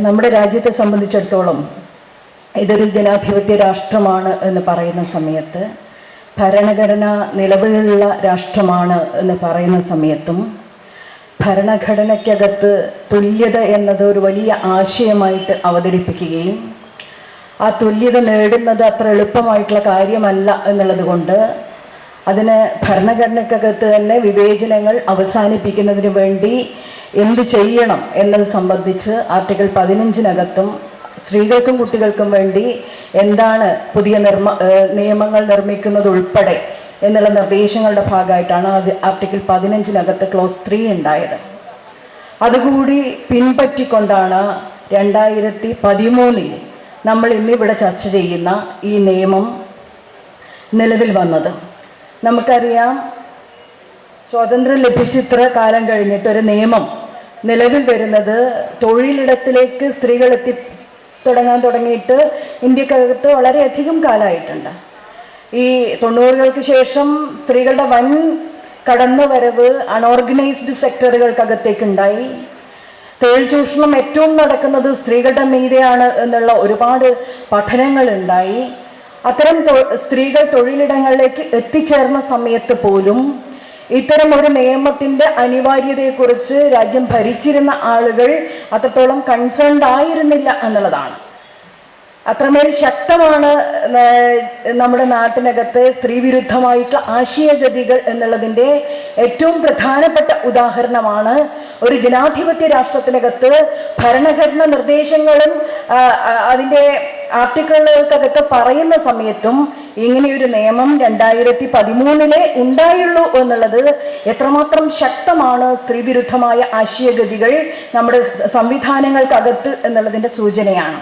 നമ്മുടെ രാജ്യത്തെ സംബന്ധിച്ചിടത്തോളം ഇതൊരു ജനാധിപത്യ രാഷ്ട്രമാണ് എന്ന് പറയുന്ന സമയത്ത് ഭരണഘടന നിലവിലുള്ള രാഷ്ട്രമാണ് എന്ന് പറയുന്ന സമയത്തും ഭരണഘടനയ്ക്കകത്ത് തുല്യത എന്നത് ഒരു വലിയ ആശയമായിട്ട് അവതരിപ്പിക്കുകയും ആ തുല്യത നേടുന്നത് അത്ര എളുപ്പമായിട്ടുള്ള കാര്യമല്ല എന്നുള്ളത് കൊണ്ട് അതിന് ഭരണഘടനയ്ക്കകത്ത് തന്നെ വിവേചനങ്ങൾ അവസാനിപ്പിക്കുന്നതിന് വേണ്ടി എന്ത് ചെയ്യണം എന്നത് സംബന്ധിച്ച് ആർട്ടിക്കിൾ പതിനഞ്ചിനകത്തും സ്ത്രീകൾക്കും കുട്ടികൾക്കും വേണ്ടി എന്താണ് പുതിയ നിർമ്മ നിയമങ്ങൾ നിർമ്മിക്കുന്നത് ഉൾപ്പെടെ എന്നുള്ള നിർദ്ദേശങ്ങളുടെ ഭാഗമായിട്ടാണ് അത് ആർട്ടിക്കിൾ പതിനഞ്ചിനകത്ത് ക്ലോസ് ത്രീ ഉണ്ടായത്. അതുകൂടി പിൻപറ്റിക്കൊണ്ടാണ് രണ്ടായിരത്തി പതിമൂന്നിൽ നമ്മൾ ഇന്നിവിടെ ചർച്ച ചെയ്യുന്ന ഈ നിയമം നിലവിൽ വന്നത്. നമുക്കറിയാം സ്വാതന്ത്ര്യം ലഭിച്ച് ഇത്ര കാലം കഴിഞ്ഞിട്ട് ഒരു നിയമം നിലവിൽ വരുന്നത് തൊഴിലിടത്തിലേക്ക് സ്ത്രീകൾ എത്തി തുടങ്ങാൻ തുടങ്ങിയിട്ട് ഇന്ത്യക്കകത്ത് വളരെയധികം കാലമായിട്ടുണ്ട്. ഈ തൊണ്ണൂറുകൾക്ക് ശേഷം സ്ത്രീകളുടെ വൻ കടന്നുവരവ് അൺഓർഗനൈസ്ഡ് സെക്ടറുകൾക്കകത്തേക്ക് ഉണ്ടായി തൊഴിൽ ചൂഷണം ഏറ്റവും നടക്കുന്നത് സ്ത്രീകളുടെ മീതെയാണ് എന്നുള്ള ഒരുപാട് പഠനങ്ങൾ ഉണ്ടായി അത്തരം സ്ത്രീകൾ തൊഴിലിടങ്ങളിലേക്ക് എത്തിച്ചേർന്ന സമയത്ത് പോലും ഇത്തരം ഒരു നിയമത്തിന്റെ അനിവാര്യതയെക്കുറിച്ച് രാജ്യം ഭരിച്ചിരുന്ന ആളുകൾ അത്രത്തോളം കൺസേൺഡ് ആയിരുന്നില്ല എന്നുള്ളതാണ്. അത്രമേൽ ശക്തമാണ് നമ്മുടെ നാട്ടിനകത്ത് സ്ത്രീവിരുദ്ധമായിട്ടുള്ള ആശയഗതികൾ എന്നുള്ളതിന്റെ ഏറ്റവും പ്രധാനപ്പെട്ട ഉദാഹരണമാണ് ഒരു ജനാധിപത്യ രാഷ്ട്രത്തിനകത്ത് ഭരണഘടന നിർദ്ദേശങ്ങളും അതിന്റെ ആർട്ടിക്കിളുകൾക്കകത്ത് പറയുന്ന സമയത്തും ഇങ്ങനെയൊരു നിയമം രണ്ടായിരത്തി പതിമൂന്നിലെ ഉണ്ടായുള്ളൂ എന്നുള്ളത് എത്രമാത്രം ശക്തമാണ് സ്ത്രീവിരുദ്ധമായ ആശയഗതികൾ നമ്മുടെ സംവിധാനങ്ങൾക്കകത്ത് എന്നുള്ളതിന്റെ സൂചനയാണ്.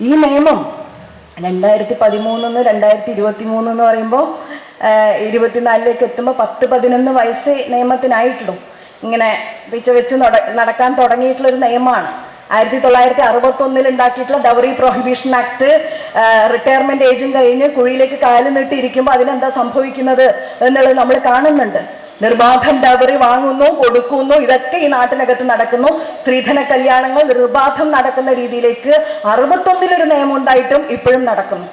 ഈ നിയമം രണ്ടായിരത്തി പതിമൂന്നിന്ന് രണ്ടായിരത്തി ഇരുപത്തി മൂന്ന് എന്ന് പറയുമ്പോൾ ഇരുപത്തിനാലിലേക്ക് എത്തുമ്പോൾ പത്ത് പതിനൊന്ന് വയസ്സേ നിയമത്തിനായിട്ടുള്ളൂ. ഇങ്ങനെ വെച്ച് വെച്ച് നട- നടക്കാൻ തുടങ്ങിയിട്ടുള്ളൊരു നിയമമാണ് ആയിരത്തി തൊള്ളായിരത്തി അറുപത്തി ഒന്നിൽ ഉണ്ടാക്കിയിട്ടുള്ള ഡവറി പ്രൊഹിബിഷൻ ആക്ട് റിട്ടയർമെന്റ് ഏജും കഴിഞ്ഞ് കുഴിയിലേക്ക് കാൽ നീട്ടിയിരിക്കുമ്പോൾ അതിനെന്താ സംഭവിക്കുന്നത് എന്നുള്ളത് നമ്മൾ കാണുന്നുണ്ട്. നിർബാധം ഡവറി വാങ്ങുന്നു കൊടുക്കുന്നു ഇതൊക്കെ ഈ നാട്ടിനകത്ത് നടക്കുന്നു. സ്ത്രീധന കല്യാണങ്ങൾ നിർബാധം നടക്കുന്ന രീതിയിലേക്ക് അറുപത്തൊന്നിലൊരു നിയമം ഉണ്ടായിട്ടും ഇപ്പോഴും നടക്കുന്നു.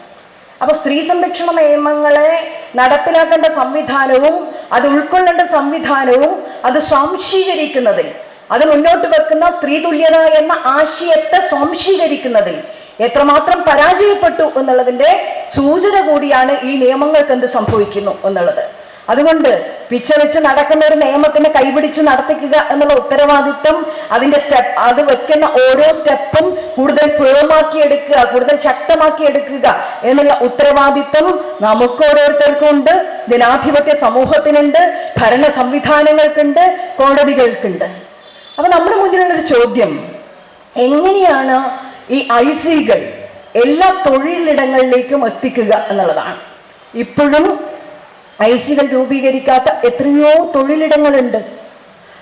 അപ്പൊ സ്ത്രീ സംരക്ഷണ നിയമങ്ങളെ നടപ്പിലാക്കേണ്ട സംവിധാനവും അത് ഉൾക്കൊള്ളേണ്ട സംവിധാനവും അത് സ്വാംശീകരിക്കുന്നതിൽ അത് മുന്നോട്ട് വെക്കുന്ന സ്ത്രീ തുല്യത എന്ന ആശയത്തെ സ്വാംശീകരിക്കുന്നതിൽ എത്രമാത്രം പരാജയപ്പെട്ടു എന്നുള്ളതിന്റെ സൂചന കൂടിയാണ് ഈ നിയമങ്ങൾക്ക് എന്ത് സംഭവിക്കുന്നു എന്നുള്ളത്. അതുകൊണ്ട് പിച്ച വെച്ച് നടക്കുന്ന ഒരു നിയമത്തിനെ കൈപിടിച്ച് നടത്തിക്കുക എന്നുള്ള ഉത്തരവാദിത്വം അതിന്റെ സ്റ്റെപ്പ് അത് വെക്കുന്ന ഓരോ സ്റ്റെപ്പും കൂടുതൽ ഫേമാക്കി എടുക്കുക കൂടുതൽ ശക്തമാക്കി എടുക്കുക എന്നുള്ള ഉത്തരവാദിത്വം നമുക്ക് ഓരോരുത്തർക്കും ഉണ്ട് ജനാധിപത്യ സമൂഹത്തിനുണ്ട് ഭരണ സംവിധാനങ്ങൾക്കുണ്ട് കോടതികൾക്കുണ്ട്. അപ്പൊ നമ്മുടെ മുന്നിലുള്ള ഒരു ചോദ്യം എങ്ങനെയാണ് ഈ ഐ സികൾ എല്ലാ തൊഴിലിടങ്ങളിലേക്കും എത്തിക്കുക എന്നുള്ളതാണ്. ഇപ്പോഴും ഐ സികൾ രൂപീകരിക്കാത്ത എത്രയോ തൊഴിലിടങ്ങളുണ്ട്.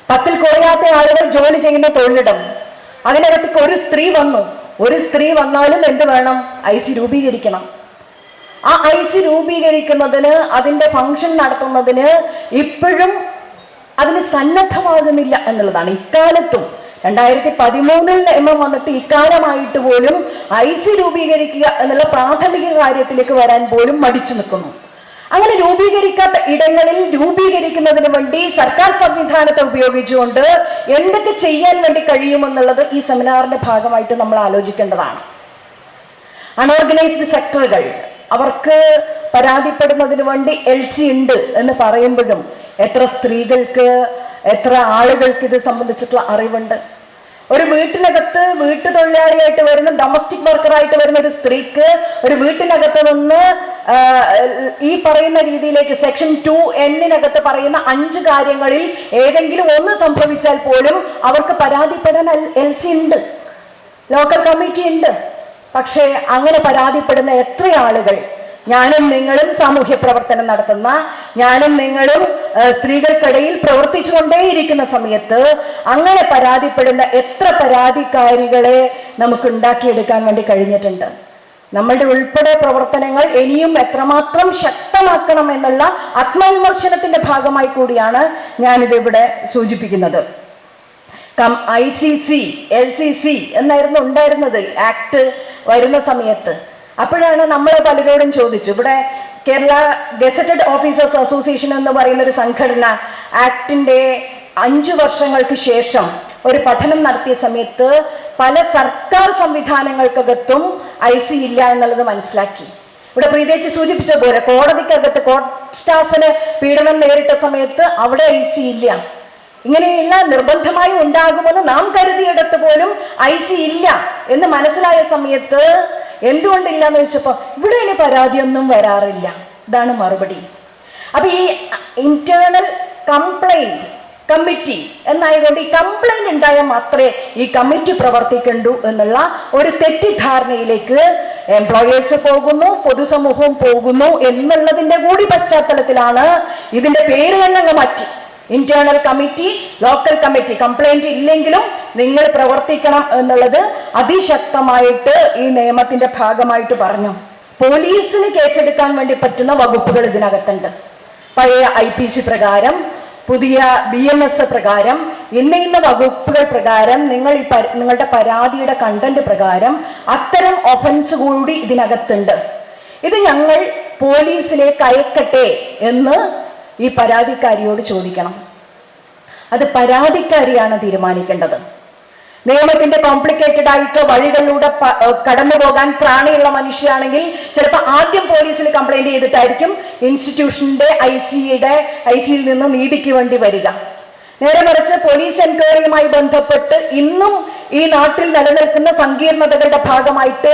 പത്തിൽ കുറയാത്ത ആളുകൾ ജോലി ചെയ്യുന്ന തൊഴിലിടം. അതിനകത്തേക്ക് ഒരു സ്ത്രീ വന്നു. ഒരു സ്ത്രീ വന്നാലും എന്ത് വേണം? ഐ സി രൂപീകരിക്കണം. ആ ഐ സി രൂപീകരിക്കുന്നതിന് അതിന്റെ ഫംഗ്ഷൻ നടത്തുന്നതിന് ഇപ്പോഴും അതിന് സന്നദ്ധമാകുന്നില്ല എന്നുള്ളതാണ് ഇക്കാലത്തും. രണ്ടായിരത്തി പതിമൂന്നിൽ നിയമം വന്നിട്ട് ഇക്കാലമായിട്ട് പോലും ഐ സി രൂപീകരിക്കുക എന്നുള്ള പ്രാഥമിക കാര്യത്തിലേക്ക് വരാൻ പോലും മടിച്ചു നിൽക്കുന്നു. അങ്ങനെ രൂപീകരിക്കാത്ത ഇടങ്ങളിൽ രൂപീകരിക്കുന്നതിന് വേണ്ടി സർക്കാർ സംവിധാനത്തെ ഉപയോഗിച്ചുകൊണ്ട് എന്തൊക്കെ ചെയ്യാൻ വേണ്ടി കഴിയുമെന്നുള്ളത് ഈ സെമിനാറിന്റെ ഭാഗമായിട്ട് നമ്മൾ ആലോചിക്കേണ്ടതാണ്. അൺഓർഗനൈസ്ഡ് സെക്ടറുകൾ അവർക്ക് പരാതിപ്പെടുന്നതിന് വേണ്ടി എൽ സി ഉണ്ട് എന്ന് പറയുമ്പോഴും എത്ര സ്ത്രീകൾക്ക് എത്ര ആളുകൾക്ക് ഇത് സംബന്ധിച്ചിട്ടുള്ള അറിവുണ്ട്. ഒരു വീട്ടിനകത്ത് വീട്ടുതൊഴിലാളിയായിട്ട് വരുന്ന ഡൊമസ്റ്റിക് വർക്കറായിട്ട് വരുന്ന ഒരു സ്ത്രീക്ക് ഒരു വീട്ടിനകത്ത് നിന്ന് ഈ പറയുന്ന രീതിയിലേക്ക് സെക്ഷൻ ടു എന്നിനകത്ത് പറയുന്ന അഞ്ച് കാര്യങ്ങളിൽ ഏതെങ്കിലും ഒന്ന് സംഭവിച്ചാൽ പോലും അവർക്ക് പരാതിപ്പെടാൻ എൽ സി ഉണ്ട്. ലോക്കൽ കമ്മിറ്റി ഉണ്ട്. പക്ഷേ അങ്ങനെ പരാതിപ്പെടുന്ന എത്ര ആളുകൾ? ഞാനും നിങ്ങളും സാമൂഹ്യ പ്രവർത്തനം നടത്തുന്ന ഞാനും നിങ്ങളും സ്ത്രീകൾക്കിടയിൽ പ്രവർത്തിച്ചുകൊണ്ടേയിരിക്കുന്ന സമയത്ത് അങ്ങനെ പരാതിപ്പെടുന്ന എത്ര പരാതിക്കാരികളെ നമുക്ക് ഉണ്ടാക്കിയെടുക്കാൻ വേണ്ടി കഴിഞ്ഞിട്ടുണ്ട്. നമ്മളുടെ ഉൾപ്പെടെ പ്രവർത്തനങ്ങൾ ഇനിയും എത്രമാത്രം ശക്തമാക്കണം എന്നുള്ള ആത്മവിമർശനത്തിന്റെ ഭാഗമായി കൂടിയാണ് ഞാനിതിവിടെ സൂചിപ്പിക്കുന്നത്. Come I C C L C C എന്നായിരുന്നു ഉണ്ടായിരുന്നത് ആക്ട് വരുന്ന സമയത്ത്. അപ്പോഴാണ് നമ്മൾ പലരോടും ചോദിച്ചു. ഇവിടെ കേരള ഗസറ്റഡ് ഓഫീസേഴ്സ് അസോസിയേഷൻ എന്ന് പറയുന്ന ഒരു സംഘടന ആക്ടിന്റെ അഞ്ചു വർഷങ്ങൾക്ക് ശേഷം ഒരു പഠനം നടത്തിയ സമയത്ത് പല സർക്കാർ സംവിധാനങ്ങൾക്കകത്തും ഐ സി ഇല്ല എന്നുള്ളത് മനസ്സിലാക്കി. ഇവിടെ പ്രീതേച്ച് സൂചിപ്പിച്ച പോലെ കോടതിക്കകത്ത് കോർട്ട് സ്റ്റാഫിന് പീഡനം നേരിട്ട സമയത്ത് അവിടെ ഐ സി ഇല്ല. ഇങ്ങനെയുള്ള നിർബന്ധമായി ഉണ്ടാകുമെന്ന് നാം കരുതിയെടുത്ത് പോലും ഐ സി ഇല്ല എന്ന് മനസ്സിലായ സമയത്ത് എന്തുകൊണ്ടില്ല എന്ന് വെച്ചപ്പോ ഇവിടെ ഇനി പരാതിയൊന്നും വരാറില്ല. ഇതാണ് മറുപടി. അപ്പൊ ഈ ഇന്റേണൽ കംപ്ലൈന്റ് കമ്മിറ്റി എന്നായതുകൊണ്ട് ഈ കംപ്ലൈന്റ് ഉണ്ടായാൽ മാത്രമേ ഈ കമ്മിറ്റി പ്രവർത്തിക്കണ്ടു എന്നുള്ള ഒരു തെറ്റിദ്ധാരണയിലേക്ക് എംപ്ലോയേഴ്സ് പോകുന്നു പൊതുസമൂഹവും പോകുന്നു എന്നുള്ളതിന്റെ കൂടി പശ്ചാത്തലത്തിലാണ് ഇതിന്റെ പേര് തന്നെ അങ്ങ് മാറ്റി. Internal committee local committee complaint ഇല്ലെങ്കിലും നിങ്ങൾ പ്രവർത്തിക്കണം എന്നുള്ളത് അതിശക്തമായിട്ട് ഈ നിയമത്തിന്റെ ഭാഗമായിട്ട് പറഞ്ഞു. പോലീസിന് കേസെടുക്കാൻ വേണ്ടി പറ്റുന്ന വകുപ്പുകൾ ഇതിനകത്തുണ്ട്. പഴയ ഐ പി സി പ്രകാരം പുതിയ ബി എം എസ് പ്രകാരം ഇന്ന ഇന്ന വകുപ്പുകൾ പ്രകാരം നിങ്ങൾ ഈ നിങ്ങളുടെ പരാതിയുടെ കണ്ടന്റ് പ്രകാരം അത്തരം ഒഫൻസ് കൂടി ഇതിനകത്തുണ്ട്. ഇത് ഞങ്ങൾ പോലീസിലേക്ക് അയക്കട്ടെ എന്ന് ഈ പരാതിക്കാരിയോട് ചോദിക്കണം. അത് പരാതിക്കാരിയാണ് തീരുമാനിക്കേണ്ടത്. നിയമത്തിന്റെ കോംപ്ലിക്കേറ്റഡ് ആയിട്ട് വഴികളിലൂടെ കടന്നു പോകാൻ ത്രാണിയുള്ള മനുഷ്യയാണെങ്കിൽ ചിലപ്പോൾ ആദ്യം പോലീസിൽ കംപ്ലൈന്റ് ചെയ്തിട്ടായിരിക്കും ഇൻസ്റ്റിറ്റ്യൂഷന്റെ ഐ സിയുടെ ഐ സിയിൽ നിന്ന് നീതിക്ക് വേണ്ടി വരിക. നേരെ മറിച്ച് പോലീസ് എൻക്വയറിയുമായി ബന്ധപ്പെട്ട് ഇന്നും ഈ നാട്ടിൽ നിലനിൽക്കുന്ന സങ്കീർണതകളുടെ ഭാഗമായിട്ട്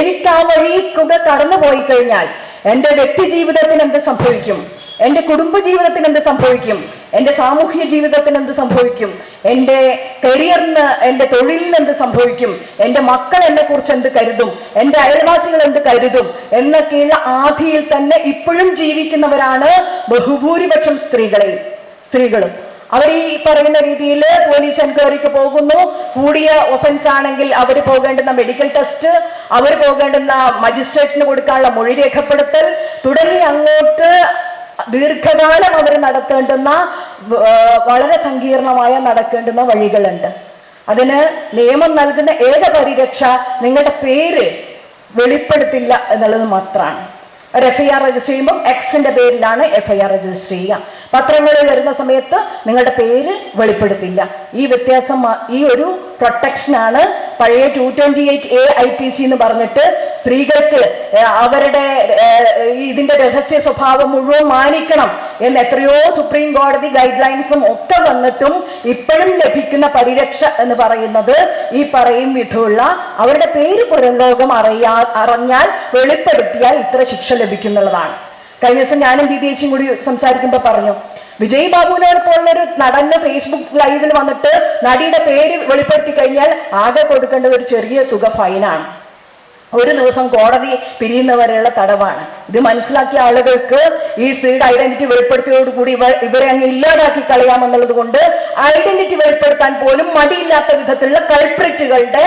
എനിക്ക് ആ വഴി കൂടെ കടന്നു പോയി കഴിഞ്ഞാൽ എന്റെ വ്യക്തി ജീവിതത്തിന് എന്ത് സംഭവിക്കും? എന്റെ കുടുംബ ജീവിതത്തിന് എന്ത് സംഭവിക്കും? എന്റെ സാമൂഹ്യ ജീവിതത്തിന് എന്ത് സംഭവിക്കും? എന്റെ കരിയറിന് എന്റെ തൊഴിലിന് എന്ത് സംഭവിക്കും? എന്റെ മക്കൾ എന്നെ കുറിച്ച് എന്ത് കരുതും? എന്റെ അയൽവാസികൾ എന്ത് കരുതും? എന്നൊക്കെയുള്ള ആധിയിൽ തന്നെ ഇപ്പോഴും ജീവിക്കുന്നവരാണ് ബഹുഭൂരിപക്ഷം സ്ത്രീകളെ സ്ത്രീകളും. അവർ ഈ പറയുന്ന രീതിയിൽ പോലീസ് എൻക്വയറിക്ക് പോകുന്നു. കൂടിയ ഒഫൻസ് ആണെങ്കിൽ അവർ പോകേണ്ടുന്ന മെഡിക്കൽ ടെസ്റ്റ് അവർ പോകേണ്ടുന്ന മജിസ്ട്രേറ്റിന് കൊടുക്കാനുള്ള മൊഴി രേഖപ്പെടുത്തൽ തുടങ്ങി അങ്ങോട്ട് ദീർഘകാലം അവർ നടത്തേണ്ടുന്ന വളരെ സങ്കീർണമായ നടക്കേണ്ടുന്ന വഴികളുണ്ട്. അതിന് നിയമം നൽകുന്ന ഏക പരിരക്ഷ നിങ്ങളുടെ പേര് വെളിപ്പെടുത്തില്ല എന്നുള്ളത് മാത്രമാണ്. ഒരു എഫ് ഐ ആർ രജിസ്റ്റർ ചെയ്യുമ്പോൾ എക്സിന്റെ പേരിലാണ് എഫ് ഐ ആർ രജിസ്റ്റർ ചെയ്യുക. പത്രങ്ങളിൽ വരുന്ന സമയത്ത് നിങ്ങളുടെ പേര് വെളിപ്പെടുത്തില്ല. ഈ വ്യത്യാസം ഈ ഒരു പ്രൊട്ടക്ഷനാണ് പഴയ two twenty eight A I P C എന്ന് പറഞ്ഞിട്ട് സ്ത്രീകൾക്ക് അവരുടെ ഇതിന്റെ രഹസ്യ സ്വഭാവം മുഴുവൻ മാനിക്കണം എന്ന് എത്രയോ സുപ്രീം കോടതി ഗൈഡ് ലൈൻസും ഒക്കെ വന്നിട്ടും ഇപ്പോഴും ലഭിക്കുന്ന പരിരക്ഷ എന്ന് പറയുന്നത് ഈ പറയും വിധമുള്ള അവരുടെ പേര് പുറം ലോകം അറിയാ അറിഞ്ഞാൽ വെളിപ്പെടുത്തിയാൽ ഇത്ര ശിക്ഷ ലഭിക്കുന്നുള്ളതാണ്. കഴിഞ്ഞ ദിവസം ഞാനും ബി കൂടി സംസാരിക്കുമ്പോൾ പറഞ്ഞു വിജയ് ബാബുവിനെ പോലുള്ളൊരു നടന്റെ ഫേസ്ബുക്ക് ലൈവിൽ വന്നിട്ട് നടിയുടെ പേര് വെളിപ്പെടുത്തി കഴിഞ്ഞാൽ ആകെ കൊടുക്കേണ്ട ഒരു ചെറിയ തുക ഫൈനാണ് ഒരു ദിവസം കോടതി പിരിയുന്നവരെയുള്ള തടവാണ്. ഇത് മനസ്സിലാക്കിയ ആളുകൾക്ക് ഈ സ്ത്രീയുടെ ഐഡന്റിറ്റി വെളിപ്പെടുത്തിയോടുകൂടി ഇവ ഇവരെ അങ്ങ് ഇല്ലാതാക്കി കളയാമെന്നുള്ളത് കൊണ്ട് ഐഡന്റിറ്റി വെളിപ്പെടുത്താൻ പോലും മടിയില്ലാത്ത വിധത്തിലുള്ള കൾപ്രിറ്റുകളുടെ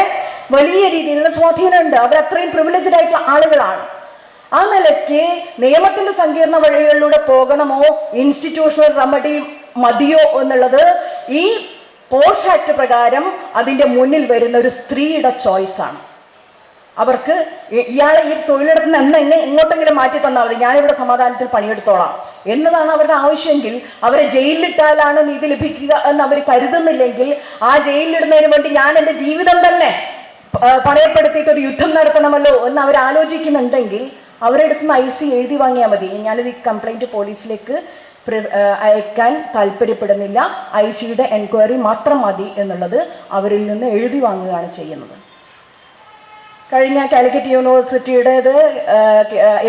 വലിയ രീതിയിലുള്ള സ്വാധീനമുണ്ട്. അവർ അത്രയും പ്രിവിലേജ്ഡ് ആയിട്ടുള്ള ആളുകളാണ്. ആ നിലയ്ക്ക് നിയമത്തിന്റെ സങ്കീർണ വഴികളിലൂടെ പോകണമോ? ഇൻസ്റ്റിറ്റ്യൂഷണൽ റെമഡി മതിയോ എന്നുള്ളത് ഈ പോഷ് ആക്ട് പ്രകാരം അതിന്റെ മുന്നിൽ വരുന്ന ഒരു സ്ത്രീയുടെ ചോയ്സ് ആണ്. അവർക്ക് ഇയാളെ ഈ തൊഴിലിടത്ത് നിന്ന് എന്നെ ഇങ്ങോട്ടെങ്കിലും മാറ്റി തന്നാൽ മതി. ഞാനിവിടെ സമാധാനത്തിൽ പണിയെടുത്തോളാം. എന്നതാണ് അവരുടെ ആവശ്യമെങ്കിൽ അവരെ ജയിലിലിട്ടാലാണ് നീതി ലഭിക്കുക എന്ന് അവർ കരുതുന്നില്ലെങ്കിൽ ആ ജയിലിലിടുന്നതിന് വേണ്ടി ഞാൻ എന്റെ ജീവിതം തന്നെ പണയപ്പെടുത്തിയിട്ട് ഒരു യുദ്ധം നടത്തണമല്ലോ എന്ന് അവർ ആലോചിക്കുന്നുണ്ടെങ്കിൽ അവരുടെ അടുത്ത് നിന്ന് ഐ സി എഴുതി വാങ്ങിയാൽ മതി. ഞാനൊരു കംപ്ലൈന്റ് പോലീസിലേക്ക് അയക്കാൻ താല്പര്യപ്പെടുന്നില്ല. ഐ സിയുടെ എൻക്വയറി മാത്രം മതി എന്നുള്ളത് അവരിൽ നിന്ന് എഴുതി വാങ്ങുകയാണ് ചെയ്യുന്നത്. കഴിഞ്ഞ Calicut യൂണിവേഴ്സിറ്റിയുടേത്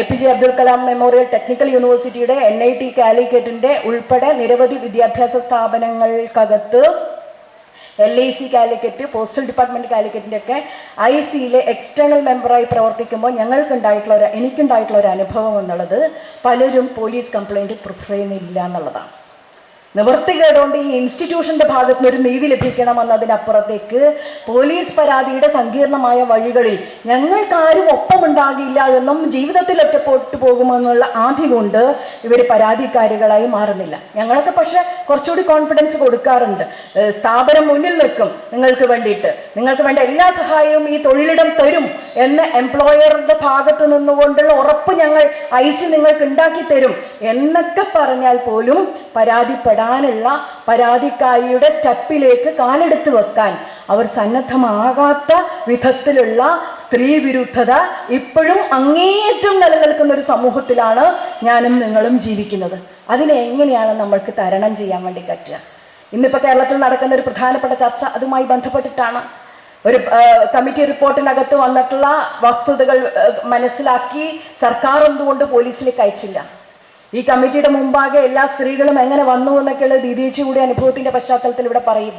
A P J Abdul Kalam memorial technical യൂണിവേഴ്സിറ്റിയുടെ എൻ ഐ ടി കാലിക്കറ്റിന്റെ ഉൾപ്പെടെ നിരവധി വിദ്യാഭ്യാസ സ്ഥാപനങ്ങൾക്കകത്ത് L I C Calicut postal department കാലിക്കറ്റിന്റെ ഒക്കെ ഐ സിയിലെ എക്സ്റ്റേണൽ മെമ്പറായി പ്രവർത്തിക്കുമ്പോൾ ഞങ്ങൾക്കുണ്ടായിട്ടുള്ള ഒരു എനിക്കുണ്ടായിട്ടുള്ള ഒരു അനുഭവം എന്നുള്ളത് പലരും പോലീസ് കംപ്ലൈന്റ് പ്രിഫർ ചെയ്യുന്നില്ല എന്നുള്ളതാണ്. നിവൃത്തികേടുകൊണ്ട് ഈ ഇൻസ്റ്റിറ്റ്യൂഷന്റെ ഭാഗത്ത് നിന്ന് ഒരു നീതി ലഭിക്കണമെന്നതിനപ്പുറത്തേക്ക് പോലീസ് പരാതിയുടെ സങ്കീർണമായ വഴികളിൽ ഞങ്ങൾക്കാരും ഒപ്പമുണ്ടാകില്ല എന്നും ജീവിതത്തിൽ ഒറ്റപ്പെട്ടു പോകുമെന്നുള്ള ആധി കൊണ്ട് ഇവർ പരാതിക്കാരികളായി മാറുന്നില്ല. ഞങ്ങളൊക്കെ പക്ഷെ കുറച്ചുകൂടി കോൺഫിഡൻസ് കൊടുക്കാറുണ്ട്. സ്ഥാപനം മുന്നിൽ നിൽക്കും നിങ്ങൾക്ക് വേണ്ടിയിട്ട്. നിങ്ങൾക്ക് വേണ്ട എല്ലാ സഹായവും ഈ തൊഴിലിടം തരും. എന്ന് എംപ്ലോയറുടെ ഭാഗത്ത് നിന്നുകൊണ്ടുള്ള ഉറപ്പ് ഞങ്ങൾ ഐസ് നിങ്ങൾക്ക് ഉണ്ടാക്കി തരും. എന്നൊക്കെ പറഞ്ഞാൽ പോലും പരാതിപ്പെടാനുള്ള പരാതിക്കാരിയുടെ സ്റ്റെപ്പിലേക്ക് കാലെടുത്ത് വെക്കാൻ അവർ സന്നദ്ധമാകാത്ത വിധത്തിലുള്ള സ്ത്രീ വിരുദ്ധത ഇപ്പോഴും അങ്ങേയറ്റം നിലനിൽക്കുന്ന ഒരു സമൂഹത്തിലാണ് ഞാനും നിങ്ങളും ജീവിക്കുന്നത്. അതിനെ എങ്ങനെയാണ് നമ്മൾക്ക് തരണം ചെയ്യാൻ വേണ്ടി പറ്റുക? ഇന്നിപ്പോൾ കേരളത്തിൽ നടക്കുന്ന ഒരു പ്രധാനപ്പെട്ട ചർച്ച അതുമായി ബന്ധപ്പെട്ടിട്ടാണ്. ഒരു കമ്മിറ്റി റിപ്പോർട്ടിനകത്ത് വന്നിട്ടുള്ള വസ്തുതകൾ മനസ്സിലാക്കി സർക്കാർ എന്തുകൊണ്ട് പോലീസിലേക്ക് അയച്ചില്ല? ഈ കമ്മിറ്റിയുടെ മുമ്പാകെ എല്ലാ സ്ത്രീകളും എങ്ങനെ വന്നു എന്നൊക്കെയുള്ള ദീദീച്ചി കൂടി അനുഭവത്തിന്റെ പശ്ചാത്തലത്തിൽ ഇവിടെ പറയും.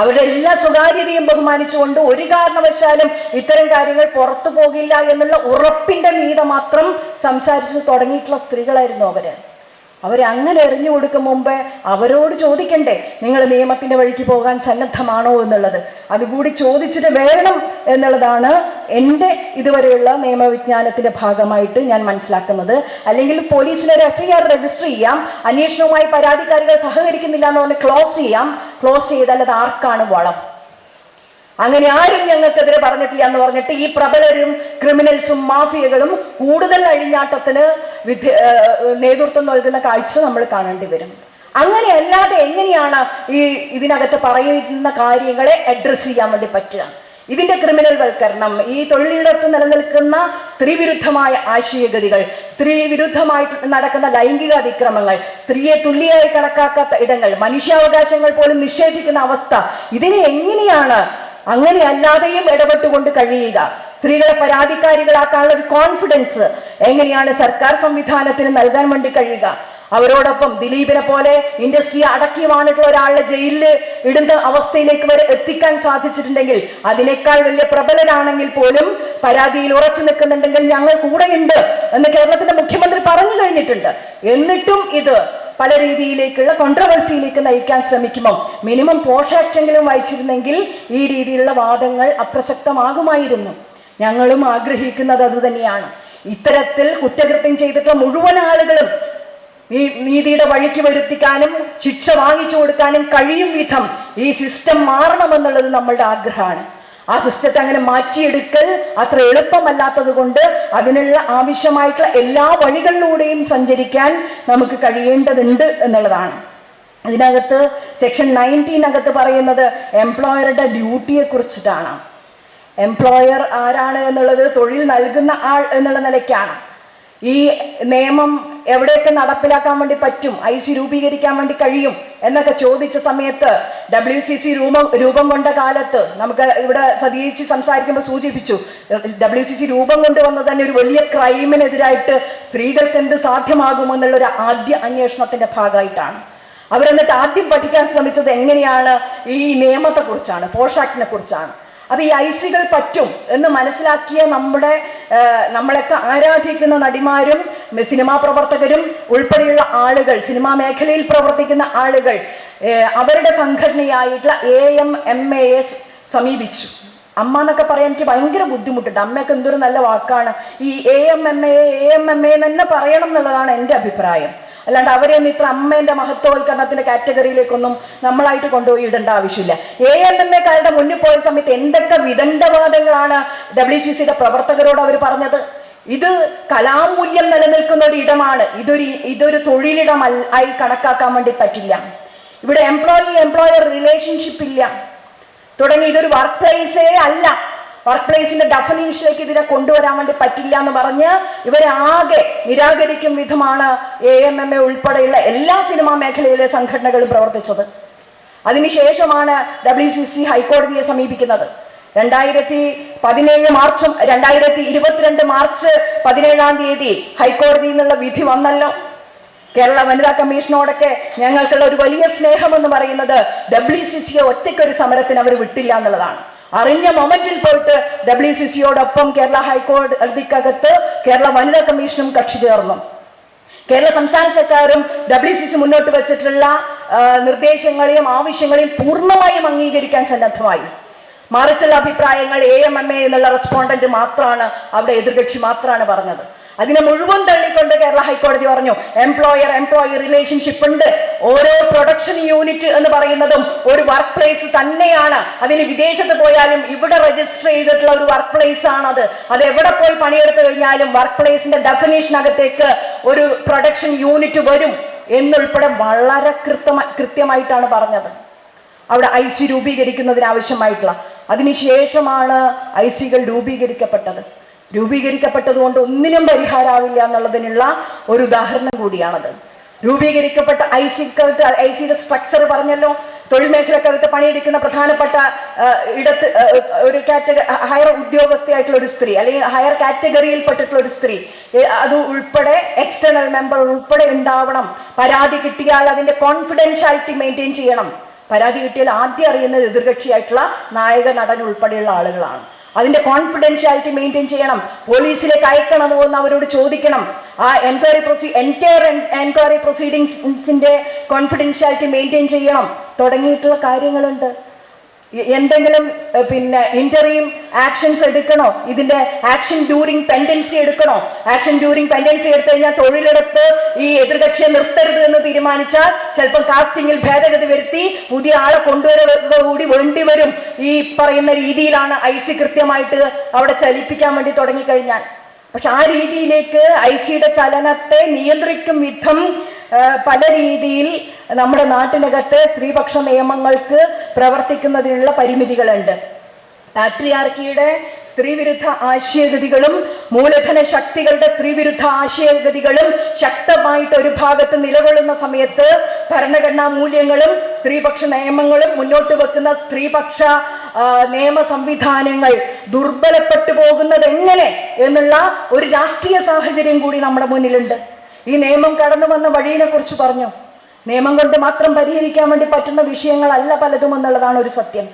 അവരുടെ എല്ലാ സ്വകാര്യതയും ബഹുമാനിച്ചുകൊണ്ട് ഒരു കാരണവശാലും ഇത്തരം കാര്യങ്ങൾ പുറത്തു പോകില്ല എന്നുള്ള ഉറപ്പിന്റെ മീത മാത്രം സംസാരിച്ചു തുടങ്ങിയിട്ടുള്ള സ്ത്രീകളായിരുന്നു അവർ. അവരെ അങ്ങനെ എറിഞ്ഞു കൊടുക്കും മുമ്പേ അവരോട് ചോദിക്കണ്ടേ നിങ്ങൾ നിയമത്തിന്റെ വഴിക്ക് പോകാൻ സന്നദ്ധമാണോ എന്നുള്ളത്? അതുകൂടി ചോദിച്ചിട്ട് വേണം എന്നുള്ളതാണ് എന്റെ ഇതുവരെയുള്ള നിയമവിജ്ഞാനത്തിന്റെ ഭാഗമായിട്ട് ഞാൻ മനസ്സിലാക്കുന്നത്. അല്ലെങ്കിൽ പോലീസിന് ഒരു എഫ്ഐആർ രജിസ്റ്റർ ചെയ്യാം അന്വേഷണവുമായി പരാതിക്കാരികൾ സഹകരിക്കുന്നില്ല എന്ന് പറഞ്ഞ് ക്ലോസ് ചെയ്യാം. ക്ലോസ് ചെയ്താൽ അത് ആർക്കാണ് വളം? അങ്ങനെ ആരും ഞങ്ങൾക്കെതിരെ പറഞ്ഞിട്ടില്ല എന്ന് പറഞ്ഞിട്ട് ഈ പ്രബലരും ക്രിമിനൽസും മാഫിയകളും കൂടുതൽ അഴിഞ്ഞാട്ടത്തിന് വിദ്യ നേതൃത്വം നൽകുന്ന കാഴ്ച നമ്മൾ കാണേണ്ടി വരും. അങ്ങനെ അല്ലാതെ എങ്ങനെയാണ് ഈ ഇതിനകത്ത് പറയുന്ന കാര്യങ്ങളെ അഡ്രസ്സ് ചെയ്യാൻ വേണ്ടി പറ്റുക? ഇതിന്റെ ക്രിമിനൽ വൽക്കരണം ഈ തൊഴിലിടത്ത് നിലനിൽക്കുന്ന സ്ത്രീവിരുദ്ധമായ ആശയഗതികൾ സ്ത്രീ വിരുദ്ധമായി നടക്കുന്ന ലൈംഗിക അതിക്രമങ്ങൾ സ്ത്രീയെ തുല്യമായി കണക്കാക്കാത്ത ഇടങ്ങൾ മനുഷ്യാവകാശങ്ങൾ പോലും നിഷേധിക്കുന്ന അവസ്ഥ ഇതിനെ എങ്ങനെയാണ് അങ്ങനെ അല്ലാതെയും ഇടപെട്ടുകൊണ്ട് കഴിയുക. സ്ത്രീകളെ പരാതിക്കാരികളാക്കാനുള്ള ഒരു കോൺഫിഡൻസ് എങ്ങനെയാണ് സർക്കാർ സംവിധാനത്തിന് നൽകാൻ വേണ്ടി കഴിയുക? അവരോടൊപ്പം ദിലീപിനെ പോലെ ഇൻഡസ്ട്രി അടക്കി വാണിട്ടുള്ള ഒരാളെ ജയിലിൽ ഇടുന്ന അവസ്ഥയിലേക്ക് വരെ എത്തിക്കാൻ സാധിച്ചിട്ടുണ്ടെങ്കിൽ അതിനേക്കാൾ വലിയ പ്രബലനാണെങ്കിൽ പോലും പരാതിയിൽ ഉറച്ചു നിൽക്കുന്നുണ്ടെങ്കിൽ ഞങ്ങൾ കൂടെയുണ്ട് എന്ന് കേരളത്തിന്റെ മുഖ്യമന്ത്രി പറഞ്ഞു കഴിഞ്ഞിട്ടുണ്ട്. എന്നിട്ടും ഇത് പല രീതിയിലേക്കുള്ള കോൺട്രവേഴ്സിയിലേക്ക് നയിക്കാൻ ശ്രമിക്കുമ്പോൾ മിനിമം പോഷാക്റ്റെങ്കിലും വായിച്ചിരുന്നെങ്കിൽ ഈ രീതിയിലുള്ള വാദങ്ങൾ അപ്രസക്തമാകുമായിരുന്നു. ഞങ്ങളും ആഗ്രഹിക്കുന്നത് അതുതന്നെയാണ് ഇത്തരത്തിൽ കുറ്റകൃത്യം ചെയ്തിട്ടുള്ള മുഴുവൻ ആളുകളും ഈ നീതിയുടെ വഴിക്ക് വരുത്തിക്കാനും ശിക്ഷ വാങ്ങിച്ചു കൊടുക്കാനും കഴിയും വിധം ഈ സിസ്റ്റം മാറണമെന്നുള്ളത് നമ്മളുടെ ആഗ്രഹമാണ്. ആ സിസ്റ്റത്തെ അങ്ങനെ മാറ്റിയെടുക്കൽ അത്ര എളുപ്പമല്ലാത്തത് കൊണ്ട് അതിനുള്ള ആവശ്യമായിട്ടുള്ള എല്ലാ വഴികളിലൂടെയും സഞ്ചരിക്കാൻ നമുക്ക് കഴിയേണ്ടതുണ്ട് എന്നുള്ളതാണ്. ഇതിനകത്ത് സെക്ഷൻ നയന്റീനകത്ത് പറയുന്നത് എംപ്ലോയറുടെ ഡ്യൂട്ടിയെ കുറിച്ചിട്ടാണ് എംപ്ലോയർ ആരാണ് എന്നുള്ളത് തൊഴിൽ നൽകുന്ന ആൾ എന്നുള്ള നിലയ്ക്കാണ്. ഈ നിയമം എവിടെയൊക്കെ നടപ്പിലാക്കാൻ വേണ്ടി പറ്റും? ഐ സി രൂപീകരിക്കാൻ വേണ്ടി കഴിയും? എന്നൊക്കെ ചോദിച്ച സമയത്ത് ഡബ്ല്യു സി സി രൂപം രൂപം കൊണ്ട കാലത്ത് നമുക്ക് ഇവിടെ സതീച്ച് സംസാരിക്കുമ്പോൾ സൂചിപ്പിച്ചു. ഡബ്ല്യു സി സി രൂപം കൊണ്ടുവന്നത് തന്നെ ഒരു വലിയ ക്രൈമിനെതിരായിട്ട് സ്ത്രീകൾക്ക് എന്ത് സാധ്യമാകുമെന്നുള്ള ഒരു ആദ്യ അന്വേഷണത്തിന്റെ ഭാഗമായിട്ടാണ്. അവരെന്നിട്ട് ആദ്യം പഠിക്കാൻ ശ്രമിച്ചത് എങ്ങനെയാണ്? ഈ നിയമത്തെ കുറിച്ചാണ് പോഷാക്കിനെ കുറിച്ചാണ് അപ്പൊ ഈ ഐസികൾ പറ്റും എന്ന് മനസ്സിലാക്കിയ നമ്മുടെ നമ്മളൊക്കെ ആരാധിക്കുന്ന നടിമാരും സിനിമാ പ്രവർത്തകരും ഉൾപ്പെടെയുള്ള ആളുകൾ സിനിമാ മേഖലയിൽ പ്രവർത്തിക്കുന്ന ആളുകൾ അവരുടെ സംഘടനയായിട്ടുള്ള A M M A S സമീപിച്ചു. അമ്മ എന്നൊക്കെ പറയാൻ എനിക്ക് ഭയങ്കര ബുദ്ധിമുട്ടുണ്ട്. അമ്മയൊക്കെ എന്തൊരു നല്ല വാക്കാണ്. ഈ A M M A A M M A തന്നെ പറയണം എന്നുള്ളതാണ് എന്റെ അഭിപ്രായം. അല്ലാണ്ട് അവരെ ഒന്നും ഇത്ര അമ്മേന്റെ മഹത്വവൽക്കരണത്തിന്റെ കാറ്റഗറിയിലേക്കൊന്നും നമ്മളായിട്ട് കൊണ്ടുപോയി ഇടേണ്ട ആവശ്യമില്ല എ എം എം എക്കാരുടെ മുന്നിൽ പോയ സമയത്ത് എന്തൊക്കെ വിദണ്ഡവാദങ്ങളാണ് ഡബ്ല്യു സി സിയുടെ പ്രവർത്തകരോട് അവർ പറഞ്ഞത്? ഇത് കലാമൂല്യം നിലനിൽക്കുന്ന ഒരു ഇടമാണ്. ഇതൊരു ഇതൊരു തൊഴിലിടം ആയി കണക്കാക്കാൻ വേണ്ടി പറ്റില്ല. ഇവിടെ എംപ്ലോയി എംപ്ലോയർ റിലേഷൻഷിപ്പ് ഇല്ല. തുടങ്ങി ഇതൊരു വർക്ക് പ്ലേസേ അല്ല. വർക്ക് പ്ലേസിന്റെ ഡെഫിനേഷനിലേക്ക് ഇതിനെ കൊണ്ടുവരാൻ വേണ്ടി പറ്റില്ല എന്ന് പറഞ്ഞ് ഇവരെ ആകെ നിരാകരിക്കും വിധമാണ് എ എം എം എ ഉൾപ്പെടെയുള്ള എല്ലാ സിനിമാ മേഖലയിലെ സംഘടനകളും പ്രവർത്തിച്ചത്. അതിനുശേഷമാണ് ഡബ്ല്യു സി സി ഹൈക്കോടതിയെ സമീപിക്കുന്നത്. രണ്ടായിരത്തി പതിനേഴ് മാർച്ചും രണ്ടായിരത്തി ഇരുപത്തിരണ്ട് മാർച്ച് പതിനേഴാം തീയതി ഹൈക്കോടതിയിൽ നിന്നുള്ള വിധി വന്നല്ലോ. കേരള വനിതാ കമ്മീഷനോടൊക്കെ ഞങ്ങൾക്കുള്ള ഒരു വലിയ സ്നേഹം എന്ന് പറയുന്നത് ഡബ്ല്യു സി സിയെ ഒറ്റയ്ക്കൊരു സമരത്തിന് അവർ വിട്ടില്ല എന്നുള്ളതാണ്. അറിഞ്ഞ മൊമെന്റിൽ പോയിട്ട് ഡബ്ല്യു സി സിയോടൊപ്പം കേരള ഹൈക്കോടതിക്കകത്ത് കേരള വനിതാ കമ്മീഷനും കക്ഷി ചേർന്നു. കേരള സംസ്ഥാന സർക്കാരും ഡബ്ല്യു സി സി മുന്നോട്ട് വെച്ചിട്ടുള്ള നിർദ്ദേശങ്ങളെയും ആവശ്യങ്ങളെയും പൂർണമായും അംഗീകരിക്കാൻ സന്നദ്ധമായി. മറിച്ചുള്ള അഭിപ്രായങ്ങൾ എ എം എം എ എന്നുള്ള റെസ്പോണ്ടന്റ് മാത്രമാണ് അവിടെ എതിർകക്ഷി മാത്രമാണ് പറഞ്ഞത്. അതിനെ മുഴുവൻ തള്ളിക്കൊണ്ട് കേരള ഹൈക്കോടതി പറഞ്ഞു എംപ്ലോയർ എംപ്ലോയി റിലേഷൻഷിപ്പ് ഉണ്ട്. ഓരോ പ്രൊഡക്ഷൻ യൂണിറ്റ് എന്ന് പറയുന്നതും ഒരു വർക്ക് പ്ലേസ് തന്നെയാണ്. അതിന് വിദേശത്ത് പോയാലും ഇവിടെ രജിസ്റ്റർ ചെയ്തിട്ടുള്ള ഒരു വർക്ക് പ്ലേസ് ആണത്. അത് എവിടെ പോയി പണിയെടുത്തു കഴിഞ്ഞാലും വർക്ക് പ്ലേസിന്റെ ഡെഫിനേഷനകത്തേക്ക് ഒരു പ്രൊഡക്ഷൻ യൂണിറ്റ് വരും എന്നുൾപ്പെടെ വളരെ കൃത്യമായി കൃത്യമായിട്ടാണ് പറഞ്ഞത്. അവിടെ ഐ സി രൂപീകരിക്കുന്നതിന് ആവശ്യമായിട്ടുള്ള അതിനുശേഷമാണ് ഐ സികൾ രൂപീകരിക്കപ്പെട്ടത്. രൂപീകരിക്കപ്പെട്ടത് കൊണ്ട് ഒന്നിനും പരിഹാരമാവില്ല എന്നുള്ളതിനുള്ള ഒരു ഉദാഹരണം കൂടിയാണത്. രൂപീകരിക്കപ്പെട്ട ഐ സിക്കകത്ത് ഐ സിയുടെ സ്ട്രക്ചർ പറഞ്ഞല്ലോ. തൊഴിൽ മേഖലക്കകത്ത് പണിയെടുക്കുന്ന പ്രധാനപ്പെട്ട ഇടത്ത് ഒരു കാറ്റഗറി ഹയർ ഉദ്യോഗസ്ഥയായിട്ടുള്ള ഒരു സ്ത്രീ അല്ലെങ്കിൽ ഹയർ കാറ്റഗറിയിൽപ്പെട്ടിട്ടുള്ള ഒരു സ്ത്രീ അത് ഉൾപ്പെടെ എക്സ്റ്റേണൽ മെമ്പർ ഉൾപ്പെടെ ഉണ്ടാവണം. പരാതി കിട്ടിയാൽ അതിന്റെ കോൺഫിഡൻഷ്യാലിറ്റി മെയിന്റെയിൻ ചെയ്യണം. പരാതി കിട്ടിയാൽ ആദ്യം അറിയുന്നത് എതിർകക്ഷിയായിട്ടുള്ള നായക നടൻ ഉൾപ്പെടെയുള്ള ആളുകളാണ്. അതിന്റെ കോൺഫിഡൻഷ്യാലിറ്റി മെയിന്റെയിൻ ചെയ്യണം. പോലീസിലേക്ക് അയക്കണമോ എന്ന് അവരോട് ചോദിക്കണം. ആ എൻക്വയറി പ്രൊസീ എന്റയർ എൻക്വയറി പ്രൊസീഡിങ്സിന്റെ കോൺഫിഡൻഷ്യാലിറ്റി മെയിന്റെയിൻ ചെയ്യണം. തുടങ്ങിയിട്ടുള്ള കാര്യങ്ങളുണ്ട്. എന്തെങ്കിലും പിന്നെ ഇന്റർവ്യൂ ആക്ഷൻസ് എടുക്കണോ? ഇതിന്റെ ആക്ഷൻ ഡ്യൂറിങ് പെൻഡൻസി എടുക്കണോ? ആക്ഷൻ ഡ്യൂറിങ് പെൻഡൻസി എടുത്തു കഴിഞ്ഞാൽ തൊഴിലെടുത്ത് ഈ എതിർകക്ഷിയെ നിർത്തരുത് എന്ന് തീരുമാനിച്ചാൽ ചിലപ്പോൾ കാസ്റ്റിംഗിൽ ഭേദഗതി വരുത്തി പുതിയ ആളെ കൊണ്ടുവരുക കൂടി വേണ്ടിവരും ഈ പറയുന്ന രീതിയിലാണ് ഐ സി കൃത്യമായിട്ട് അവിടെ ചലിപ്പിക്കാൻ വേണ്ടി തുടങ്ങിക്കഴിഞ്ഞാൽ. പക്ഷെ ആ രീതിയിലേക്ക് ഐ സിയുടെ ചലനത്തെ നിയന്ത്രിക്കും വിധം പല രീതിയിൽ നമ്മുടെ നാട്ടിനകത്ത് സ്ത്രീപക്ഷ നിയമങ്ങൾക്ക് പ്രവർത്തിക്കുന്നതിനുള്ള പരിമിതികളുണ്ട്. പാട്രിയാർക്കിയുടെ സ്ത്രീവിരുദ്ധ ആശയഗതികളും മൂലധന ശക്തികളുടെ സ്ത്രീവിരുദ്ധ ആശയഗതികളും ശക്തമായിട്ട് ഒരു ഭാഗത്ത് നിലകൊള്ളുന്ന സമയത്ത് ഭരണഘടനാ മൂല്യങ്ങളും സ്ത്രീപക്ഷ നിയമങ്ങളും മുന്നോട്ട് വെക്കുന്ന സ്ത്രീപക്ഷ നിയമ സംവിധാനങ്ങൾ ദുർബലപ്പെട്ടു പോകുന്നത് എങ്ങനെ എന്നുള്ള ഒരു രാഷ്ട്രീയ സാഹചര്യം കൂടി നമ്മുടെ മുന്നിലുണ്ട്. ഈ നിയമം കടന്നു വന്ന വഴിയെ കുറിച്ച് പറഞ്ഞു. നിയമം കൊണ്ട് മാത്രം പരിഹരിക്കാൻ വേണ്ടി പറ്റുന്ന വിഷയങ്ങളല്ല പലതും എന്നുള്ളതാണ് ഒരു സത്യം.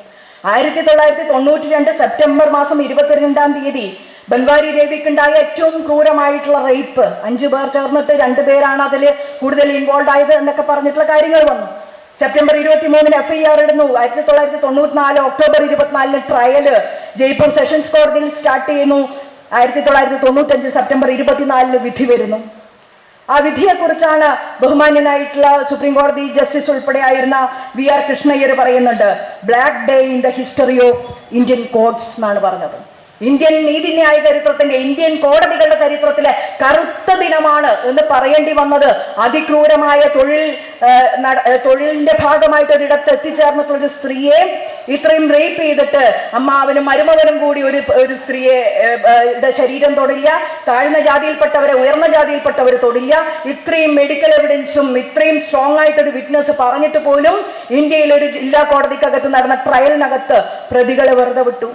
ആയിരത്തി തൊള്ളായിരത്തി തൊണ്ണൂറ്റി രണ്ട് സെപ്റ്റംബർ മാസം ഇരുപത്തിരണ്ടാം തീയതി ബംഗാരി ദേവിക്കുണ്ടായ ഏറ്റവും ക്രൂരമായിട്ടുള്ള റേപ്പ്. അഞ്ചു പേർ ചേർന്നിട്ട് രണ്ടുപേരാണ് അതിൽ കൂടുതൽ ഇൻവോൾവ് ആയത് എന്നൊക്കെ പറഞ്ഞിട്ടുള്ള കാര്യങ്ങൾ വന്നു. സെപ്റ്റംബർ ഇരുപത്തി മൂന്നിന് എഫ് ഐ ആർ ഇടുന്നു. ആയിരത്തി തൊള്ളായിരത്തി തൊണ്ണൂറ്റിനാല് ഒക്ടോബർ ഇരുപത്തിനാലിന് ട്രയൽ ജയ്പൂർ സെഷൻസ് കോടതിയിൽ സ്റ്റാർട്ട് ചെയ്യുന്നു. ആയിരത്തി തൊള്ളായിരത്തി തൊണ്ണൂറ്റഞ്ച് സെപ്റ്റംബർ ഇരുപത്തിനാലിന് വിധി വരുന്നു. ആ വിധിയെക്കുറിച്ചാണ് ബഹുമാന്യനായിട്ടുള്ള സുപ്രീം കോടതി ജസ്റ്റിസ് ഉൾപ്പെടെയായിരുന്ന വി ആർ കൃഷ്ണയ്യർ പറയുന്നുണ്ട്. Black day in the history of Indian courts എന്നാണ് പറഞ്ഞത്. ഇന്ത്യൻ നീതിന്യായ ചരിത്രത്തിന്റെ ഇന്ത്യൻ കോടതികളുടെ ചരിത്രത്തിലെ കറുത്ത ദിനമാണ് എന്ന് പറയേണ്ടി വന്നത്. അതിക്രൂരമായ തൊഴിൽ തൊഴിലിന്റെ ഭാഗമായിട്ട് ഒരിടത്ത് എത്തിച്ചേർന്നിട്ടുള്ള ഒരു സ്ത്രീയെ ഇത്രയും റേപ്പ് ചെയ്തിട്ട് അമ്മാവനും മരുമകനും കൂടി ഒരു ഒരു സ്ത്രീയെ ശരീരം തൊടില്ല താഴ്ന്ന ജാതിയിൽപ്പെട്ടവരെ ഉയർന്ന ജാതിയിൽപ്പെട്ടവർ തൊടില്ല. ഇത്രയും മെഡിക്കൽ എവിഡൻസും ഇത്രയും സ്ട്രോങ് ആയിട്ട് ഒരു വിറ്റ്നസ് പറഞ്ഞിട്ട് പോലും ഇന്ത്യയിലൊരു ജില്ലാ കോടതിക്കകത്ത് നടന്ന ട്രയലിനകത്ത് പ്രതികളെ വെറുതെ വിട്ടു.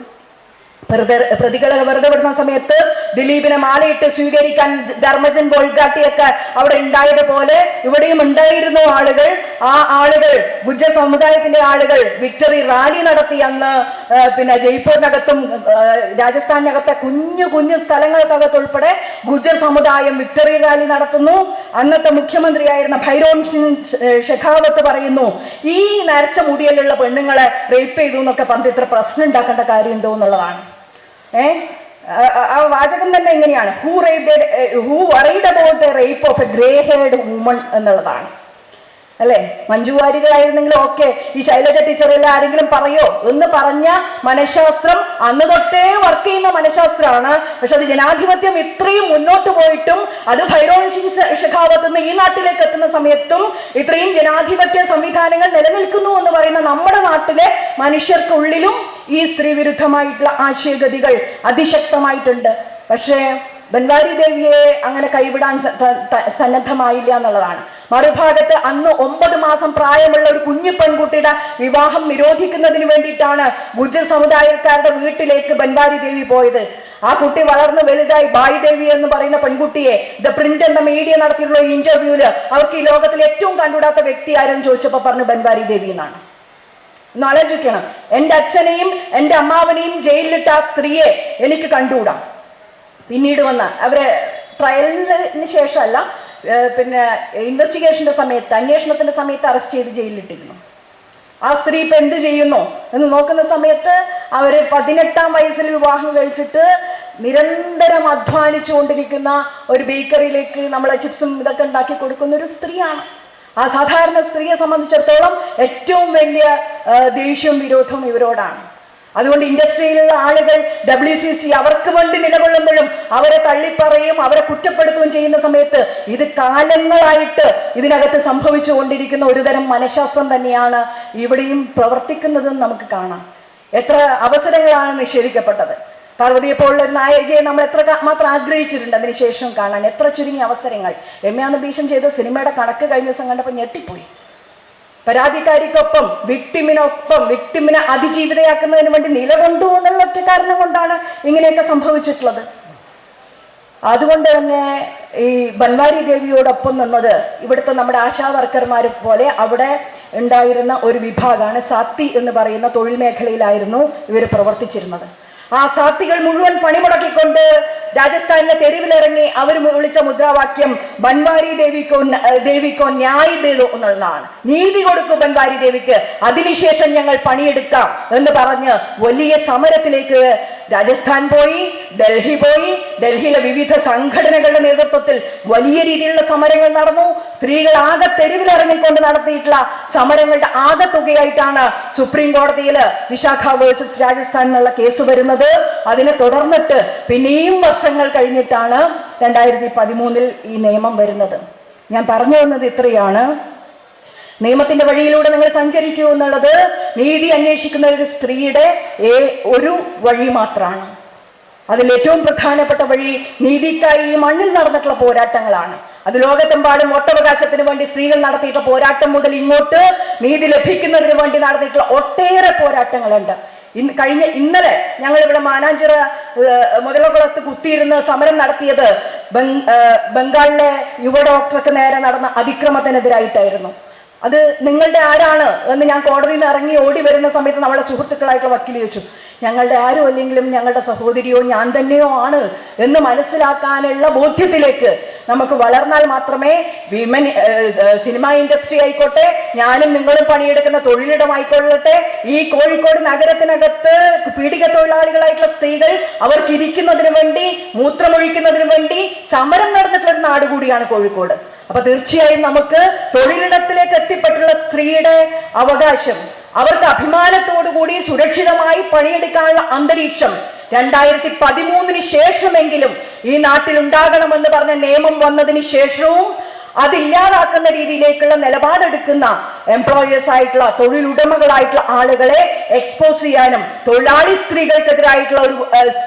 പ്രതികളെ വെറുതെ വിടുന്ന സമയത്ത് ദിലീപിനെ മാലയിട്ട് സ്വീകരിക്കാൻ ധർമ്മജൻ ബോൾഗാട്ടിയൊക്കെ അവിടെ ഉണ്ടായതുപോലെ ഇവിടെയും ഉണ്ടായിരുന്നു ആളുകൾ. ആ ആളുകൾ ഗുജ സമുദായത്തിന്റെ ആളുകൾ വിക്ടറി റാലി നടത്തി അന്ന് പിന്നെ ജയ്പൂരിനകത്തും രാജസ്ഥാനിനകത്തെ കുഞ്ഞു കുഞ്ഞു സ്ഥലങ്ങൾക്കകത്ത് ഉൾപ്പെടെ ഗുജ്ജർ സമുദായം വിക്ടറി റാലി നടത്തുന്നു. അന്നത്തെ മുഖ്യമന്ത്രിയായിരുന്ന ഭൈരോൺ സിംഗ് ഷെഖാവത്ത് പറയുന്നു ഈ നരച്ച മുടിയിലുള്ള പെണ്ണുങ്ങളെ റേപ്പ് ചെയ്തു എന്നൊക്കെ പറഞ്ഞിട്ട് ഇത്ര പ്രശ്നം ഉണ്ടാക്കേണ്ട കാര്യമുണ്ടോ എന്നുള്ളതാണ്. ഏ? ആ- വാചകം തന്നെ എങ്ങനെയാണ്? Who raid who worried about rape of a grey haired woman എന്നുള്ളതാണ്. അല്ലേ? മഞ്ജു വാര്യരായിരുന്നെങ്കിലും ഓക്കെ. ഈ ശൈലജ ടീച്ചറിൽ ആരെങ്കിലും പറയോ? എന്ന് പറഞ്ഞ മനഃശാസ്ത്രം അന്ന് തൊട്ടേ വർക്ക് ചെയ്യുന്ന മനഃശാസ്ത്രമാണ്. പക്ഷെ അത് ജനാധിപത്യം ഇത്രയും മുന്നോട്ട് പോയിട്ടും അത് ഭൈരോൺ സിംഗ് ഷെഖാവത്ത് നിന്ന് ഈ നാട്ടിലേക്ക് എത്തുന്ന സമയത്തും ഇത്രയും ജനാധിപത്യ സംവിധാനങ്ങൾ നിലനിൽക്കുന്നു എന്ന് പറയുന്ന നമ്മുടെ നാട്ടിലെ മനുഷ്യർക്കുള്ളിലും ഈ സ്ത്രീ വിരുദ്ധമായിട്ടുള്ള ആശയഗതികൾ അതിശക്തമായിട്ടുണ്ട്. പക്ഷേ ബൻവാരി ദേവിയെ അങ്ങനെ കൈവിടാൻ സന്നദ്ധമായില്ല എന്നുള്ളതാണ്. മറുഭാഗത്ത് അന്ന് ഒമ്പത് മാസം പ്രായമുള്ള ഒരു കുഞ്ഞു പെൺകുട്ടിയുടെ വിവാഹം നിരോധിക്കുന്നതിന് വേണ്ടിയിട്ടാണ് ഗുജർ സമുദായക്കാരുടെ വീട്ടിലേക്ക് ബൻവാരി ദേവി പോയത്. ആ കുട്ടി വളർന്ന് വലുതായി ബായി ദേവി എന്ന് പറയുന്ന പെൺകുട്ടിയെ ദ പ്രിന്റ് എന്ന മീഡിയ നടത്തിയിട്ടുള്ള ഇന്റർവ്യൂൽ അവർക്ക് ഈ ലോകത്തിൽ ഏറ്റവും കണ്ടുകൂടാത്ത വ്യക്തി ആരെന്ന് ചോദിച്ചപ്പോൾ പറഞ്ഞു ബൻവാരി ദേവി എന്നാണ്. ഒന്ന് ആലോചിക്കണം. എന്റെ അച്ഛനെയും എന്റെ അമ്മാവനെയും ജയിലിലിട്ട ആ സ്ത്രീയെ എനിക്ക് കണ്ടുകൂടാം. പിന്നീട് വന്ന അവരെ ട്രയലിന് ശേഷമല്ല പിന്നെ ഇൻവെസ്റ്റിഗേഷന്റെ സമയത്ത് അന്വേഷണത്തിന്റെ സമയത്ത് അറസ്റ്റ് ചെയ്ത് ജയിലിലിട്ടിരുന്നു. ആ സ്ത്രീ ഇപ്പൊ എന്ത് ചെയ്യുന്നു എന്ന് നോക്കുന്ന സമയത്ത് അവർ പതിനെട്ടാം വയസ്സിൽ വിവാഹം കഴിച്ചിട്ട് നിരന്തരം അധ്വാനിച്ചു കൊണ്ടിരിക്കുന്ന ഒരു ബേക്കറിയിലേക്ക് നമ്മളെ ചിപ്സും ഇതൊക്കെ ഉണ്ടാക്കി കൊടുക്കുന്ന ഒരു സ്ത്രീയാണ്. ആ സാധാരണ സ്ത്രീയെ സംബന്ധിച്ചിടത്തോളം ഏറ്റവും വലിയ ദേഷ്യവും വിരോധവും ഇവരോടാണ്. അതുകൊണ്ട് ഇൻഡസ്ട്രിയിലുള്ള ആളുകൾ ഡബ്ല്യു സി സി അവർക്ക് വേണ്ടി നിലകൊള്ളുമ്പോഴും അവരെ തള്ളിപ്പറയും അവരെ കുറ്റപ്പെടുത്തുകയും ചെയ്യുന്ന സമയത്ത് ഇത് കാലങ്ങളായിട്ട് ഇതിനകത്ത് സംഭവിച്ചു കൊണ്ടിരിക്കുന്ന ഒരുതരം മനഃശാസ്ത്രം തന്നെയാണ് ഇവിടെയും പ്രവർത്തിക്കുന്നതെന്ന് നമുക്ക് കാണാം. എത്ര അവസരങ്ങളാണ് നിഷേധിക്കപ്പെട്ടത്. പാർവതിയെ പോലുള്ള നായികയെ നമ്മൾ എത്ര മാത്രം ആഗ്രഹിച്ചിട്ടുണ്ട് അതിനുശേഷം കാണാൻ. എത്ര ചുരുങ്ങിയ അവസരങ്ങൾ. രമ്യ നബീശൻ ചെയ്ത സിനിമയുടെ കണക്ക് കഴിഞ്ഞ ദിവസം കണ്ടപ്പോൾ ഞെട്ടിപ്പോയി. പരാതിക്കാരിക്കൊപ്പം വിക്ടിമിനൊപ്പം വിക്ടിമിനെ അതിജീവിതയാക്കുന്നതിന് വേണ്ടി നിലകൊണ്ടു എന്നുള്ള ഒറ്റ കാരണം കൊണ്ടാണ് ഇങ്ങനെയൊക്കെ സംഭവിച്ചിട്ടുള്ളത്. അതുകൊണ്ട് തന്നെ ഈ ബൻവാരി ദേവിയോടൊപ്പം നിന്നത് ഇവിടുത്തെ നമ്മുടെ ആശാ വർക്കർമാരെ പോലെ അവിടെ ഉണ്ടായിരുന്ന ഒരു വിഭാഗമാണ് സാത്തി എന്ന് പറയുന്ന തൊഴിൽ മേഖലയിലായിരുന്നു ഇവർ പ്രവർത്തിച്ചിരുന്നത്. ആ സാത്തികൾ മുഴുവൻ പണിമുടക്കിക്കൊണ്ട് രാജസ്ഥാനിലെ തെരുവിലിറങ്ങി അവർ വിളിച്ച മുദ്രാവാക്യം ബൻവാരി ദേവിക്കോ ദേവിക്കോ ന്യായ് ദേവോ എന്നുള്ളതാണ്. നീതി കൊടുക്കൂ ബൻവാരി ദേവിക്ക്. അതിനുശേഷം ഞങ്ങൾ പണിയെടുക്കാം എന്ന് പറഞ്ഞ് വലിയ സമരത്തിലേക്ക് രാജസ്ഥാൻ പോയി ഡൽഹി പോയി. ഡൽഹിയിലെ വിവിധ സംഘടനകളുടെ നേതൃത്വത്തിൽ വലിയ രീതിയിലുള്ള സമരങ്ങൾ നടന്നു. സ്ത്രീകൾ ആകെ തെരുവിലിറങ്ങിക്കൊണ്ട് നടത്തിയിട്ടുള്ള സമരങ്ങളുടെ ആകെ തുകയായിട്ടാണ് സുപ്രീം കോടതിയിൽ വിശാഖ വേഴ്സസ് രാജസ്ഥാൻ എന്നുള്ള കേസ് വരുന്നത്. അതിനെ തുടർന്നിട്ട് പിന്നെയും വർഷങ്ങൾ കഴിഞ്ഞിട്ടാണ് രണ്ടായിരത്തി പതിമൂന്നിൽ ഈ നിയമം വരുന്നത്. ഞാൻ പറഞ്ഞു വന്നത് ഇത്രയാണ്. നിയമത്തിന്റെ വഴിയിലൂടെ നിങ്ങൾ സഞ്ചരിക്കൂ എന്നുള്ളത് നീതി അന്വേഷിക്കുന്ന ഒരു സ്ത്രീയുടെ ഒരു വഴി മാത്രമാണ് അതിൽ ഏറ്റവും പ്രധാനപ്പെട്ട വഴി നീതിക്കായി ഈ മണ്ണിൽ നടന്നിട്ടുള്ള പോരാട്ടങ്ങളാണ്. അത് ലോകത്തെമ്പാടും വോട്ടവകാശത്തിന് വേണ്ടി സ്ത്രീകൾ നടത്തിയിട്ടുള്ള പോരാട്ടം മുതൽ ഇങ്ങോട്ട് നീതി ലഭിക്കുന്നതിന് വേണ്ടി നടത്തിയിട്ടുള്ള ഒട്ടേറെ പോരാട്ടങ്ങളുണ്ട്. ഇന്ന് കഴിഞ്ഞ ഇന്നലെ ഞങ്ങൾ ഇവിടെ മാനാഞ്ചിറ മുതലകുളത്ത് കുത്തിയിരുന്ന് സമരം നടത്തിയത് ബംഗാളിലെ യുവ ഡോക്ടർക്ക് നേരെ നടന്ന അതിക്രമത്തിനെതിരായിട്ടായിരുന്നു. അത് നിങ്ങളുടെ ആരാണ് എന്ന് ഞാൻ കോടതിയിൽ നിന്ന് ഇറങ്ങി ഓടി വരുന്ന സമയത്ത് നമ്മുടെ സുഹൃത്തുക്കളായിട്ട് വക്കീൽ ചോദിച്ചു ഞങ്ങളുടെ ആരും അല്ലെങ്കിലും ഞങ്ങളുടെ സഹോദരിയോ ഞാൻ തന്നെയോ ആണ്? എന്ന് മനസ്സിലാക്കാനുള്ള ബോധ്യത്തിലേക്ക് നമുക്ക് വളർന്നാൽ മാത്രമേ വിമൻ സിനിമ ഇൻഡസ്ട്രി ആയിക്കോട്ടെ ഞാനും നിങ്ങളും പണിയെടുക്കുന്ന തൊഴിലിടമായിക്കൊള്ളട്ടെ ഈ കോഴിക്കോട് നഗരത്തിനകത്ത് പീഡിക തൊഴിലാളികളായിട്ടുള്ള സ്ത്രീകൾ അവർക്ക് ഇരിക്കുന്നതിന് വേണ്ടി മൂത്രമൊഴിക്കുന്നതിനു വേണ്ടി സമരം നടന്നിട്ടുള്ള ഒരു നാട് കൂടിയാണ് കോഴിക്കോട്. അപ്പൊ തീർച്ചയായും നമുക്ക് തൊഴിലിടത്തിലേക്ക് എത്തിപ്പെട്ടുള്ള സ്ത്രീയുടെ അവകാശം അവർക്ക് അഭിമാനത്തോടു കൂടി സുരക്ഷിതമായി പണിയെടുക്കാനുള്ള അന്തരീക്ഷം രണ്ടായിരത്തി പതിമൂന്നിന് ശേഷമെങ്കിലും ഈ നാട്ടിൽ ഉണ്ടാകണമെന്ന് പറഞ്ഞ നിയമം വന്നതിന് ശേഷവും അതില്ലാതാക്കുന്ന രീതിയിലേക്കുള്ള നിലപാടെടുക്കുന്ന എംപ്ലോയേഴ്സ് ആയിട്ടുള്ള തൊഴിലുടമകളായിട്ടുള്ള ആളുകളെ എക്സ്പോസ് ചെയ്യാനും തൊഴിലാളി സ്ത്രീകൾക്കെതിരായിട്ടുള്ള ഒരു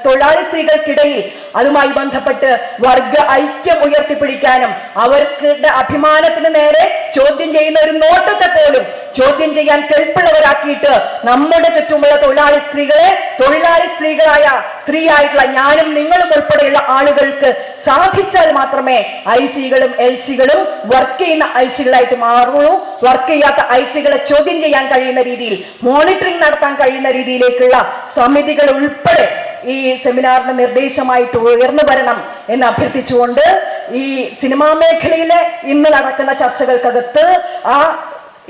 തൊഴിലാളി സ്ത്രീകൾക്കിടയിൽ അതുമായി ബന്ധപ്പെട്ട് വർഗ ഐക്യം ഉയർത്തിപ്പിടിക്കാനും അവർക്കുടെ അഭിമാനത്തിന് നേരെ ചോദ്യം ചെയ്യുന്ന ഒരു നോട്ടത്തെ പോലും ചോദ്യം ചെയ്യാൻ കെൽപ്പുള്ളവരാക്കിയിട്ട് നമ്മുടെ ചുറ്റുമുള്ള തൊഴിലാളി സ്ത്രീകളെ തൊഴിലാളി സ്ത്രീകളായ സ്ത്രീ ആയിട്ടുള്ള ഞാനും നിങ്ങളും ഉൾപ്പെടെയുള്ള ആളുകൾക്ക് സാധിച്ചാൽ മാത്രമേ ഐ സികളും എൽ സികളും വർക്ക് ചെയ്യുന്ന ഐ സികളായിട്ട് മാറുള്ളൂ. വർക്ക് ചെയ്യാത്ത ഐ ഐസികളെ ചോദ്യം ചെയ്യാൻ കഴിയുന്ന രീതിയിൽ മോണിറ്ററിംഗ് നടത്താൻ കഴിയുന്ന രീതിയിലേക്കുള്ള സമിതികൾ ഉൾപ്പെടെ ഈ സെമിനാറിന് നിർദ്ദേശമായിട്ട് ഉയർന്നു വരണം എന്ന് അഭ്യർത്ഥിച്ചുകൊണ്ട് ഈ സിനിമാ മേഖലയിലെ ഇന്ന് നടക്കുന്ന ചർച്ചകൾക്കകത്ത് ആ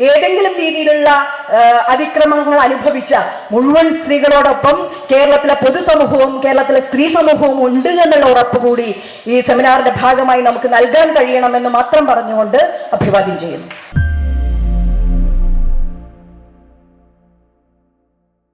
ഏതെങ്കിലും രീതിയിലുള്ള അതിക്രമങ്ങൾ അനുഭവിച്ച മുഴുവൻ സ്ത്രീകളോടൊപ്പം കേരളത്തിലെ പൊതുസമൂഹവും കേരളത്തിലെ സ്ത്രീ സമൂഹവും ഉണ്ട് എന്നുള്ള ഉറപ്പ് കൂടി ഈ സെമിനാറിന്റെ ഭാഗമായി നമുക്ക് നൽകാൻ കഴിയണമെന്ന് മാത്രം പറഞ്ഞുകൊണ്ട് അഭിവാദ്യം ചെയ്യുന്നു.